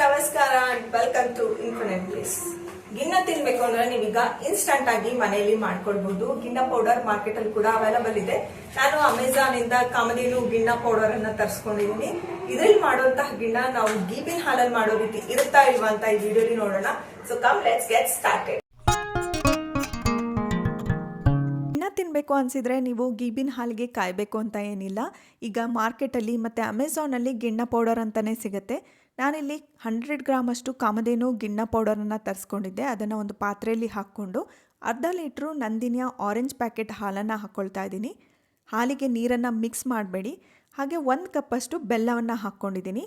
ನಮಸ್ಕಾರ welcome to infinite place ಗಿನ್ನ ತಿನ್ಬೇಕು ಅಂದ್ರೆ ನೀವೀಗ ಇನ್ಸ್ಟಂಟ್ ಆಗಿ ಮನೆಯಲ್ಲಿ ಮಾಡ್ಕೊಳ್ಬಹುದು ಗಿನ್ನ ಪೌಡರ್ ಮಾರ್ಕೆಟ್ ಅಲ್ಲಿ ಕೂಡ ಅವೈಲಬಲ್ ಇದೆ. ನಾನು ಅಮೆಝಾನ್ ಇಂದ ಕಾಮಧೇನು ಗಿಣ್ಣ ಪೌಡರ್ ಅನ್ನ ತರಿಸ್ಕೊಂಡಿದ್ದೀನಿ. ಇದ್ರಲ್ಲಿ ಮಾಡುವಂತಹ ಗಿಣ್ಣ ನಾವು ಗೀಬಿನ್ ಹಾಲಲ್ಲಿ ಮಾಡೋ ರೀತಿ ಇರುತ್ತಾ ಇಲ್ವಾ ಅಂತ ಈ ವಿಡಿಯೋಲಿ ನೋಡೋಣ. So come let's get started ತಿನ್ನಬೇಕು ಅನಿಸಿದರೆ ನೀವು ಗೀಬಿನ ಹಾಲಿಗೆ ಕಾಯಬೇಕು ಅಂತ ಏನಿಲ್ಲ. ಈಗ ಮಾರ್ಕೆಟಲ್ಲಿ ಮತ್ತು ಅಮೆಝಾನಲ್ಲಿ ಗಿಣ್ಣ ಪೌಡರ್ ಅಂತಲೇ ಸಿಗುತ್ತೆ. ನಾನಿಲ್ಲಿ ಹಂಡ್ರೆಡ್ ಗ್ರಾಮಷ್ಟು ಕಾಮಧೇನು ಗಿಣ್ಣ ಪೌಡರನ್ನು ತರಿಸ್ಕೊಂಡಿದ್ದೆ. ಅದನ್ನು ಒಂದು ಪಾತ್ರೆಯಲ್ಲಿ ಹಾಕ್ಕೊಂಡು ಅರ್ಧ ಲೀಟ್ರು ನಂದಿನಿಯ ಆರೆಂಜ್ ಪ್ಯಾಕೆಟ್ ಹಾಲನ್ನು ಹಾಕ್ಕೊಳ್ತಾ ಇದ್ದೀನಿ. ಹಾಲಿಗೆ ನೀರನ್ನು ಮಿಕ್ಸ್ ಮಾಡಬೇಡಿ. ಹಾಗೆ ಒಂದು ಕಪ್ಪಷ್ಟು ಬೆಲ್ಲವನ್ನು ಹಾಕ್ಕೊಂಡಿದ್ದೀನಿ.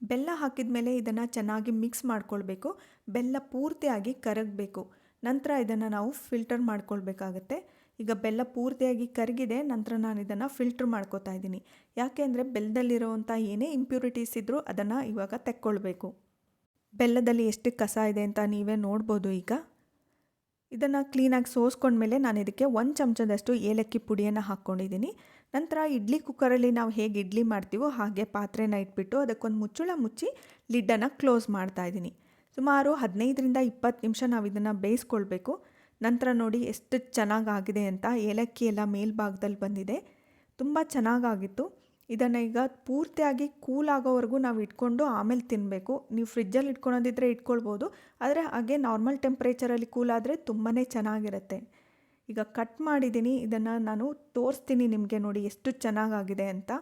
ಬೆಲ್ಲ ಹಾಕಿದ ಮೇಲೆ ಇದನ್ನು ಚೆನ್ನಾಗಿ ಮಿಕ್ಸ್ ಮಾಡ್ಕೊಳ್ಬೇಕು. ಬೆಲ್ಲ ಪೂರ್ತಿಯಾಗಿ ಕರಗಬೇಕು. ನಂತರ ಇದನ್ನು ನಾವು ಫಿಲ್ಟರ್ ಮಾಡ್ಕೊಳ್ಬೇಕಾಗತ್ತೆ. ಈಗ ಬೆಲ್ಲ ಪೂರ್ತಿಯಾಗಿ ಕರಗಿದೆ, ನಂತರ ನಾನು ಇದನ್ನು ಫಿಲ್ಟ್ರ್ ಮಾಡ್ಕೋತಾ ಇದ್ದೀನಿ. ಯಾಕೆ ಅಂದರೆ ಬೆಲ್ಲದಲ್ಲಿರೋವಂಥ ಏನೇ ಇಂಪ್ಯೂರಿಟೀಸ್ ಇದ್ದರೂ ಅದನ್ನು ಇವಾಗ ತೆಕ್ಕೊಳ್ಬೇಕು. ಬೆಲ್ಲದಲ್ಲಿ ಎಷ್ಟು ಕಸ ಇದೆ ಅಂತ ನೀವೇ ನೋಡ್ಬೋದು ಈಗ. ಇದನ್ನು ಕ್ಲೀನಾಗಿ ಸೋಸ್ಕೊಂಡ್ಮೇಲೆ ನಾನು ಇದಕ್ಕೆ ಒಂದು ಚಮಚದಷ್ಟು ಏಲಕ್ಕಿ ಪುಡಿಯನ್ನು ಹಾಕ್ಕೊಂಡಿದ್ದೀನಿ. ನಂತರ ಇಡ್ಲಿ ಕುಕ್ಕರಲ್ಲಿ ನಾವು ಹೇಗೆ ಇಡ್ಲಿ ಮಾಡ್ತೀವೋ ಹಾಗೆ ಪಾತ್ರೆನ ಇಟ್ಬಿಟ್ಟು ಅದಕ್ಕೊಂದು ಮುಚ್ಚಳ ಮುಚ್ಚಿ ಲಿಡ್ಡನ್ನು ಕ್ಲೋಸ್ ಮಾಡ್ತಾ ಇದ್ದೀನಿ. ಸುಮಾರು ಹದಿನೈದರಿಂದ ಇಪ್ಪತ್ತು ನಿಮಿಷ ನಾವು ಇದನ್ನು ಬೇಯಿಸ್ಕೊಳ್ಬೇಕು. ನಂತರ ನೋಡಿ ಎಷ್ಟು ಚೆನ್ನಾಗಾಗಿದೆ ಅಂತ ಏಲಕ್ಕಿ ಎಲ್ಲ ಮೇಲ್ಭಾಗದಲ್ಲಿ ಬಂದಿದೆ. ತುಂಬ ಚೆನ್ನಾಗಾಗಿತ್ತು. ಇದನ್ನು ಈಗ ಪೂರ್ತಿಯಾಗಿ ಕೂಲ್ ಆಗೋವರೆಗೂ ನಾವು ಇಟ್ಕೊಂಡು ಆಮೇಲೆ ತಿನ್ನಬೇಕು ನೀವು ಫ್ರಿಜ್ಜಲ್ಲಿ ಇಟ್ಕೊಳೋದಿದ್ರೆ ಇಟ್ಕೊಳ್ಬೋದು. ಆದರೆ ಹಾಗೆ ನಾರ್ಮಲ್ ಟೆಂಪ್ರೇಚರಲ್ಲಿ ಕೂಲ್ ಆದರೆ ತುಂಬಾ ಚೆನ್ನಾಗಿರುತ್ತೆ. ಈಗ ಕಟ್ ಮಾಡಿದ್ದೀನಿ ಇದನ್ನು ನಾನು ತೋರಿಸ್ತೀನಿ ನಿಮಗೆ ನೋಡಿ ಎಷ್ಟು ಚೆನ್ನಾಗಾಗಿದೆ ಅಂತ.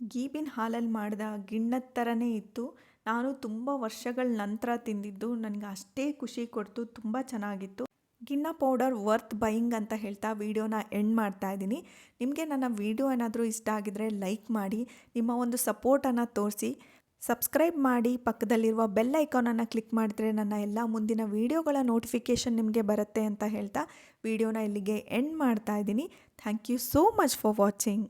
ಗೀಬಿನ ಹಾಲಲ್ಲಿ ಮಾಡಿದ ಗಿಣ್ಣದ ಥರನೇ ಇತ್ತು. ನಾನು ತುಂಬ ವರ್ಷಗಳ ನಂತರ ತಿಂದಿದ್ದು. ನನಗೆ ಅಷ್ಟೇ ಖುಷಿ ಕೊಡ್ತು. ತುಂಬ ಚೆನ್ನಾಗಿತ್ತು. ಗಿಣ್ಣ ಪೌಡರ್ ವರ್ತ್ ಬೈಯಿಂಗ್ ಅಂತ ಹೇಳ್ತಾ ವಿಡಿಯೋನ ಎಂಡ್ ಮಾಡ್ತಾ ಇದ್ದೀನಿ. ನಿಮಗೆ ನನ್ನ ವಿಡಿಯೋ ಏನಾದರೂ ಇಷ್ಟ ಆಗಿದರೆ ಲೈಕ್ ಮಾಡಿ, ನಿಮ್ಮ ಒಂದು ಸಪೋರ್ಟನ್ನು ತೋರಿಸಿ. ಸಬ್ಸ್ಕ್ರೈಬ್ ಮಾಡಿ, ಪಕ್ಕದಲ್ಲಿರುವ ಬೆಲ್ ಐಕಾನನ್ನು ಕ್ಲಿಕ್ ಮಾಡಿದ್ರೆ ನನ್ನ ಎಲ್ಲ ಮುಂದಿನ ವೀಡಿಯೋಗಳ ನೋಟಿಫಿಕೇಷನ್ ನಿಮಗೆ ಬರುತ್ತೆ ಅಂತ ಹೇಳ್ತಾ ವಿಡಿಯೋನ ಇಲ್ಲಿಗೆ ಎಂಡ್ ಮಾಡ್ತಾ ಇದ್ದೀನಿ. Thank you so much for watching.